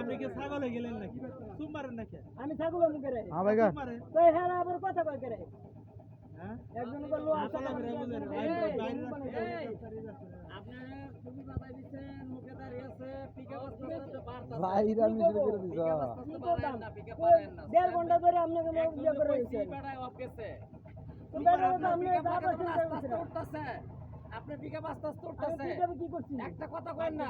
আপনি কি ছাগল হয়ে গেলেন নাকি চুপ মারেন নাকি আমি ছাগল মুখে রে হ্যাঁ ভাইগা তো হ্যাঁ আবার কথা কয় করে হ্যাঁ একজন বলল আসলে মানে ভাইরা মিশে করে দিছ দেড় ঘণ্টা ধরে আপনাকে ইয়ে করে তো আপনি যা করছেন। আপনি পিকআপ আস্তে আস্তে উঠতেছে কি করছি? একটা কথা কইন না।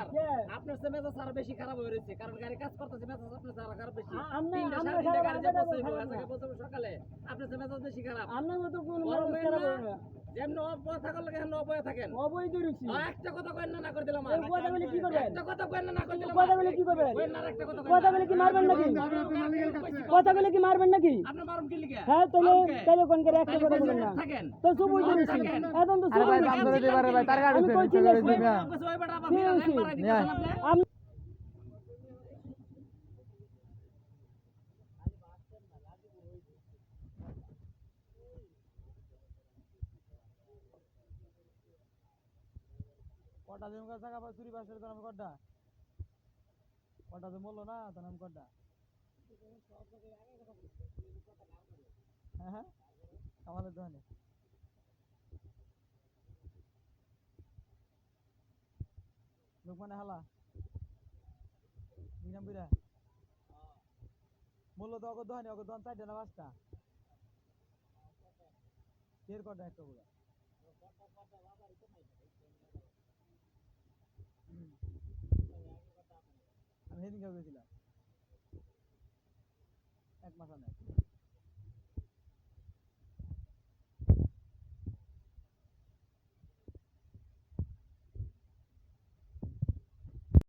আপনার সে মেজাজ আরও বেশি খারাপ হয়ে রয়েছে কারণ গাড়ি কাজ করতেছে মেজাজ আপনার আরও খারাপ বেশি। আমরা- আমরা গাড়ি যে আমরা বসে খারাপ না। আজকে বসে সকালে আপনার সে মেজাজ বেশি খারাপ। আমরা মতো কোন বড় মানুষ মেয়ে খারাপ না, হয় না। যেমনি অবয় থাকার লাগে হেন অবয় থাকেন অবৈধ রুচি। একটা কথা কইন না না করে দিলাম কথা বলে কি করবেন? একটা কথা কইন না না করে দিলাম কথা বলে কি করবেন? কইন না একটা কথা কথা বলে কি মারবেন নাকি? আপনি কথা বলে কি মারবেন নাকি? মারুন কি লিখে হ্যাঁ, তাহলে তাহলে কোন করে একটা কথা বলছি, না। থাকেন তো চুপ রুচি। এখন তো চুপ ভাই করে দিবারে ভাই তার গাড়ি আমি কইছি না, করে দিবি কটা দিন করে পাই চুরি বাসের দাম কটা? কটা তো বলল না তার নাম কটা? হ্যাঁ হ্যাঁ। আমাদের দোকানে। লোকমানে হালা? দিনাম বিরা বলল তো অগর দোকানে অগর দোকান চারটে না পাঁচটা? কের কটা একটা পুরা সেদিনকে গেছিলাম এক মাস আনে